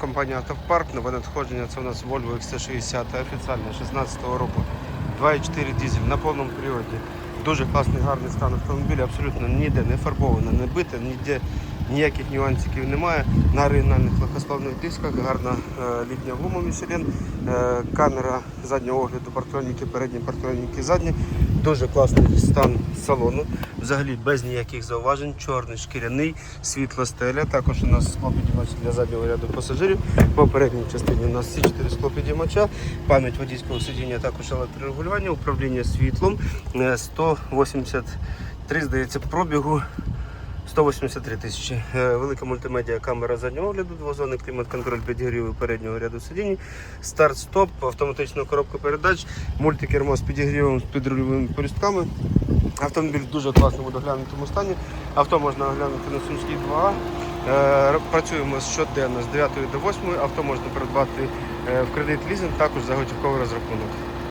Компанія Автопарк, нове надходження це у нас Volvo XC60 офіційно 16 року. 2,4 дизель на повному приводі. Дуже класний, гарний стан автомобіля, абсолютно ніде не фарбовано, не бите, ніде ніяких нюансиків немає. На оригінальних легкосплавних дисках, гарна е, літня гума Michelin, е, камера заднього огляду, партроніки, передні партроніки задні. Дуже класний стан салону. Взагалі без ніяких зауважень, чорний шкіряний, світло стеля. Також у нас склопідіймач для заднього ряду пасажирів. По передній частині у нас всі 4 склопідіймача, пам'ять водійського сидіння, також електрорегулювання, управління світлом. Е, 183, здається, пробігу. 183 тисячі. Е, Велика мультимедіа камера заднього огляду, двозонний клімат-контроль підігріву переднього ряду сидінь, старт-стоп, автоматична коробка передач, мультикермо з підігрівом з підрульовими порістками. Автомобіль в дуже класному доглянутому стані. Авто можна оглянути на Сумській 2А. Е, Працюємо щоденно з 9 до 8. Авто можна придбати е, в кредит лізинг, також за готівковий розрахунок.